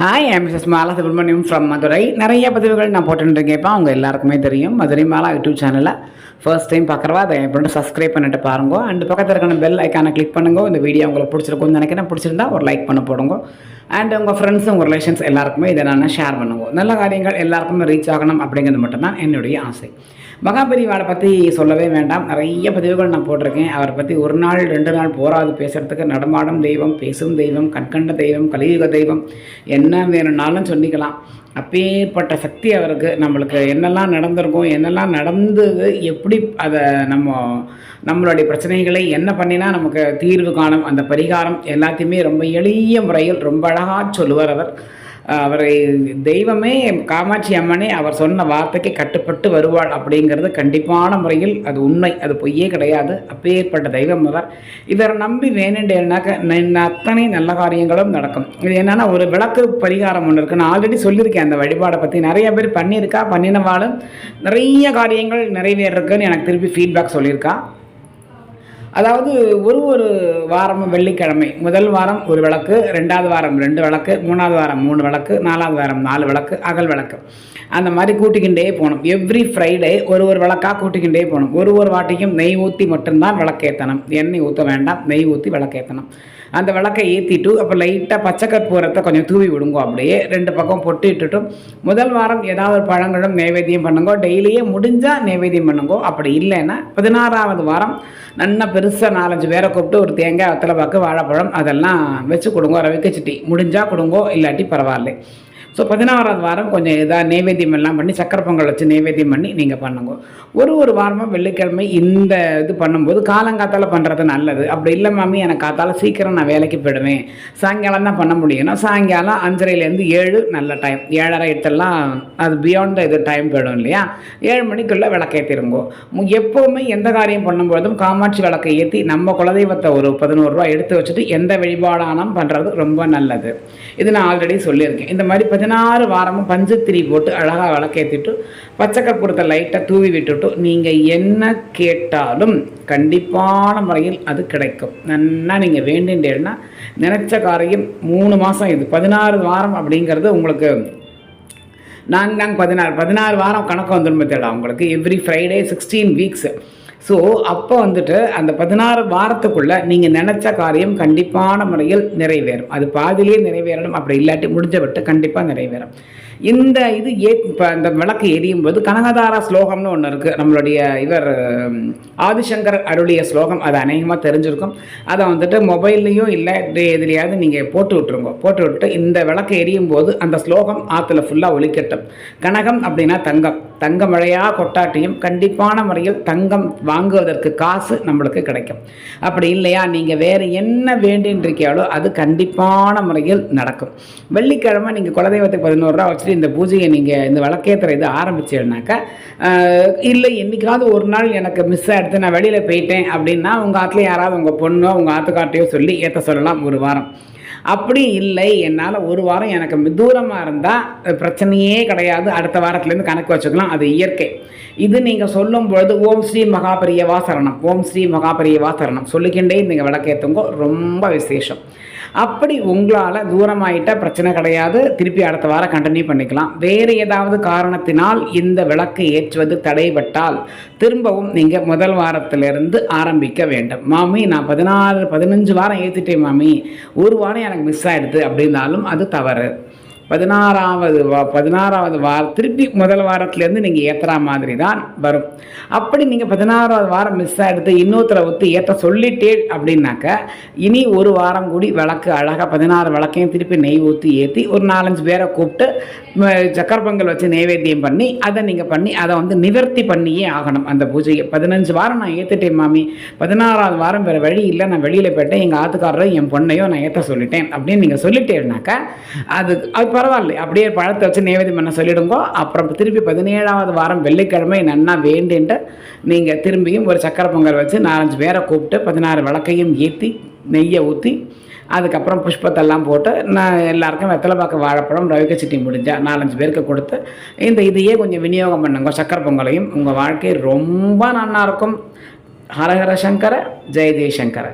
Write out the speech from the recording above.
Hi I'm missus Mala Subramaniam from Madurai நிறைய பதிவுகள் நான் போட்டுருக்கேன்ப்பா அவங்க எல்லாருக்குமே தெரியும். மதுரை மாலா யூடியூப் சேனலில் ஃபர்ஸ்ட் டைம் பார்க்குறவா அதை எப்படி சப்ஸ்கிரைப் பண்ணிட்டு பாருங்க. அண்ட் பக்கத்தில் இருக்கிற பெல் ஐக்கானை கிளிக் பண்ணுங்க. இந்த வீடியோ உங்களுக்கு பிடிச்சிருக்கும்னு நினைக்கிறேன். பிடிச்சிருந்தா ஒரு லைக் பண்ண போடுங்க. அண்ட் உங்கள் ஃப்ரெண்ட்ஸ் உங்கள் ரிலேஷன்ஸ் எல்லாருக்குமே இதை நான் ஷேர் பண்ணுங்க. நல்ல காரியங்கள் எல்லாருக்குமே ரீச் ஆகணும் அப்படிங்கிறது மட்டும்தான் என்னுடைய ஆசை. மகாபரிவாளை பற்றி சொல்லவே வேண்டாம். நிறைய பதிவுகள் நான் போட்டிருக்கேன். அவரை பற்றி ஒரு நாள் ரெண்டு நாள் போராது பேசுகிறதுக்கு நடமாடும் தெய்வம் பேசும் தெய்வம் கண்கண்ட தெய்வம் கலியுக தெய்வம் என்ன வேணும்னாலும் சொல்லிக்கலாம். அப்பேற்பட்ட சக்தி அவருக்கு. நம்மளுக்கு என்னெல்லாம் நடந்திருக்கும் என்னெல்லாம் நடந்தது எப்படி அதை நம்ம நம்மளுடைய பிரச்சனைகளை என்ன பண்ணினா நமக்கு தீர்வு காணும் அந்த பரிகாரம் எல்லாத்தையுமே ரொம்ப எளிய முறையில் ரொம்ப அழகாக சொல்லுவார் அவர். அவரை தெய்வமே காமாட்சி அம்மனே அவர் சொன்ன வார்த்தைக்கு கட்டுப்பட்டு வருவாள் அப்படிங்கிறது கண்டிப்பான முறையில் அது உண்மை. அது பொய்யே கிடையாது. அப்பேற்பட்ட தெய்வம் அவர். இவரை நம்பி வேணுண்டேனாக்க அத்தனை நல்ல காரியங்களும் நடக்கும். இது என்னென்னா ஒரு விளக்கு பரிகாரம் ஒன்று இருக்குது நான் ஆல்ரெடி சொல்லியிருக்கேன் அந்த வழிபாடை பற்றி நிறைய பேர் பண்ணியிருக்கா பண்ணினவாலும் நிறைய காரியங்கள் நிறைவேறிருக்குன்னு எனக்கு திருப்பி ஃபீட்பேக் சொல்லியிருக்கா. அதாவது ஒரு ஒரு வாரமும் வெள்ளிக்கிழமை. முதல் வாரம் ஒரு விளக்கு ரெண்டாவது வாரம் ரெண்டு விளக்கு மூணாவது வாரம் மூணு விளக்கு நாலாவது வாரம் நாலு விளக்கு அகல் விளக்கு. அந்த மாதிரி கூட்டிக்கிண்டே போகணும். எவ்ரி ஃப்ரைடே ஒரு ஒரு விளக்காக கூட்டிக்கிண்டே போகணும். ஒரு ஒரு வாட்டிக்கும் நெய் ஊற்றி மட்டும்தான் விளக்கேற்றணும் எண்ணெய் ஊற்ற வேண்டாம் நெய் ஊற்றி விளக்கேற்றணும் அந்த விளக்கை ஏற்றிட்டு அப்போ லைட்டாக பச்சை கற்பூரத்தை கொஞ்சம் தூவி விடுங்க அப்படியே. ரெண்டு பக்கம் பொட்டு இட்டுட்டும் முதல் வாரம் ஏதாவது ஒரு பழங்களும் நைவேத்தியம் பண்ணுங்க டெய்லியே முடிஞ்சால் நைவேத்தியம் பண்ணுங்க. அப்படி இல்லைன்னா பதினாறாவது வாரம் நல்லா பெருசாக நாலஞ்சு பேரை கூப்பிட்டு ஒரு தேங்காய் வத்தலை பாக்கு வாழைப்பழம் அதெல்லாம் வச்சு கொடுங்க ரவிக்கச்சிட்டி முடிஞ்சால் கொடுங்கோ இல்லாட்டி பரவாயில்ல. ஸோ பதினாறாவது வாரம் கொஞ்சம் இதாக நைவேத்தியம் எல்லாம் பண்ணி சக்கரை பொங்கல் வச்சு நைவேத்தியம் பண்ணி நீங்கள் பண்ணுங்க. ஒரு ஒரு வாரமாக வெள்ளிக்கிழமை இந்த இது பண்ணும்போது காலங்காத்தால் பண்ணுறது நல்லது. அப்படி இல்லை மாமி எனக்கு காத்தால் சீக்கிரம் நான் வேலைக்கு போயிடுவேன். சாயங்காலம் தான் பண்ண முடியும்னா சாயங்காலம் அஞ்சரைலேருந்து ஏழு நல்ல டைம் ஏழரை எட்டெல்லாம் அது பியாண்ட் இது டைம் போயிடும் இல்லையா? ஏழு மணிக்குள்ளே விளக்கேற்றிருங்கோ எப்போவுமே எந்த காரியம் பண்ணும்போதும் காமாட்சி விளக்கை ஏற்றி நம்ம குலதெய்வத்தை ஒரு பதினோருவா எடுத்து வச்சுட்டு எந்த வழிபாடானம் பண்ணுறது ரொம்ப நல்லது. இது நான் ஆல்ரெடி சொல்லியிருக்கேன். இந்த மாதிரி பதினாறு வாரமும் பஞ்சத்திரி போட்டு அழகாக விளக்கேற்றிட்டு பச்சை கற்பூரத்தை லைட்டாக தூவி விட்டுட்டு நீங்கள் என்ன கேட்டாலும் கண்டிப்பான முறையில் அது கிடைக்கும். நன்னா நீங்கள் வேண்டின்றேன்னா நினச்ச காரியம் மூணு மாதம் இது. பதினாறு வாரம் அப்படிங்கிறது உங்களுக்கு நாங்கள் நாங்கள் பதினாறு பதினாறு வாரம் கணக்கு வந்துடும் தேடா உங்களுக்கு every Friday sixteen weeks so அப்போ வந்துட்டு அந்த பதினாறு வாரத்துக்குள்ளே நீங்கள் நினச்ச காரியம் கண்டிப்பான முறையில் நிறைவேறும். அது பாதிலேயே நிறைவேறணும். அப்படி இல்லாட்டி முடிஞ்ச விட்டு கண்டிப்பாக நிறைவேறும். இந்த இது ஏ இப்போ இந்த விளக்கு எரியும் போது கனகதாரா ஸ்லோகம்னு ஒன்று இருக்குது நம்மளுடைய இவர் ஆதிசங்கர் அருளிய ஸ்லோகம். அது அநேகமாக தெரிஞ்சிருக்கும். அதை வந்துட்டு மொபைல்லையும் இல்லை எதுலையாவது நீங்கள் போட்டு விட்டுருங்க. போட்டு விட்டு இந்த விளக்கு எரியும் போது அந்த ஸ்லோகம் ஆற்றுல ஃபுல்லாக ஒழிக்கட்டும் கனகம் அப்படின்னா தங்கம். தங்க மழையாக கொட்டாட்டியும் கண்டிப்பான முறையில் தங்கம் வாங்குவதற்கு காசு நம்மளுக்கு கிடைக்கும். அப்படி இல்லையா? நீங்கள் வேறு என்ன வேண்டின்றிருக்கியாலோ அது கண்டிப்பான முறையில் நடக்கும். வெள்ளிக்கிழமை நீங்கள் குலதெய்வத்துக்கு பதினோரு ரூபா வச்சுட்டு இந்த பூஜையை நீங்கள் இந்த விளக்கேற்றுற இது ஆரம்பிச்சேன்னாக்கா இல்லை என்றைக்காவது ஒரு நாள் எனக்கு மிஸ் ஆகிடுது நான் வெளியில் போயிட்டேன் அப்படின்னா உங்கள் ஆற்றுல யாராவது உங்கள் பொண்ணோ உங்கள் ஆத்துக்காட்டையோ சொல்லி ஏற்ற சொல்லலாம் ஒரு வாரம். அப்படி இல்லை என்னால் ஒரு வாரம் எனக்கு தூரமாக இருந்தால் பிரச்சனையே கிடையாது. அடுத்த வாரத்துலேருந்து கணக்கு வச்சுக்கலாம். அது இயற்கை. இது நீங்கள் சொல்லும் பொழுது ஓம் ஸ்ரீ மகாபரிய வாசரணம் ஓம் ஸ்ரீ மகாபரிய வாசரணம் சொல்லிக்கிண்டே நீங்கள் விளக்கேற்றுங்க ரொம்ப விசேஷம். அப்படி உங்களால் தூரமாயிட்ட பிரச்சனை கிடையாது. திருப்பி அடுத்த வாரம் கண்டினியூ பண்ணிக்கலாம். வேறு ஏதாவது காரணத்தினால் இந்த விளக்கு ஏற்றுவது தடைபட்டால் திரும்பவும் நீங்கள் முதல் வாரத்திலிருந்து ஆரம்பிக்க வேண்டும். மாமி நான் பதினாறு பதினஞ்சு வாரம் ஏற்றிட்டேன் மாமி. ஒரு வாரம் எனக்கு மிஸ் ஆகிடுது அப்படின்னாலும் அது தவறு. பதினாறாவது வா பதினாறாவது வாரம் திருப்பி முதல் வாரத்துலேருந்து நீங்கள் ஏற்றுற மாதிரி தான் வரும். அப்படி நீங்கள் பதினாறாவது வாரம் மிஸ் ஆகிடுது இன்னொருத்தரை ஒத்து ஏற்ற சொல்லிட்டே அப்படின்னாக்க இனி ஒரு வாரம் கூடி விளக்கு அழகாக பதினாறு விளக்கையும் திருப்பி நெய் ஊற்றி ஏற்றி ஒரு நாலஞ்சு பேரை கூப்பிட்டு சக்கர பொங்கல் வச்சு நைவேத்தியம் பண்ணி அதை நீங்கள் பண்ணி அதை வந்து நிவர்த்தி பண்ணியே ஆகணும் அந்த பூஜையை. பதினஞ்சு வாரம் நான் ஏற்றுட்டேன் மாமி. பதினாறாவது வாரம் வேறு வழி இல்லை நான் வெளியில் போயிட்டேன் எங்கள் ஆத்துக்காரரோ என் பொண்ணையோ நான் ஏற்ற சொல்லிட்டேன் அப்படின்னு நீங்கள் சொல்லிட்டேன்னாக்கா அது அப்போ பரவாயில்ல. அப்படியே பழத்தை வச்சு நைவேத்தியம் பண்ண சொல்லிடுங்கோ. அப்புறம் திருப்பி பதினேழாவது வாரம் வெள்ளிக்கிழமை நன்னா வேண்டின்ட்டு நீங்கள் திரும்பியும் ஒரு சக்கரை பொங்கல் வச்சு நாலஞ்சு பேரை கூப்பிட்டு பதினாறு விளக்கையும் ஏற்றி நெய்யை ஊற்றி அதுக்கப்புறம் புஷ்பத்தெல்லாம் போட்டு நான் எல்லாருக்கும் வெத்தலை பார்க்க வாழைப்பழம் ரவிக்க சிட்டி முடிஞ்சால் நாலஞ்சு பேருக்கு கொடுத்து இந்த இதையே கொஞ்சம் விநியோகம் பண்ணுங்க சக்கரை பொங்கலையும். உங்கள் வாழ்க்கை ரொம்ப நல்லாயிருக்கும் ஹரஹர சங்கர ஜெய ஜெயசங்கர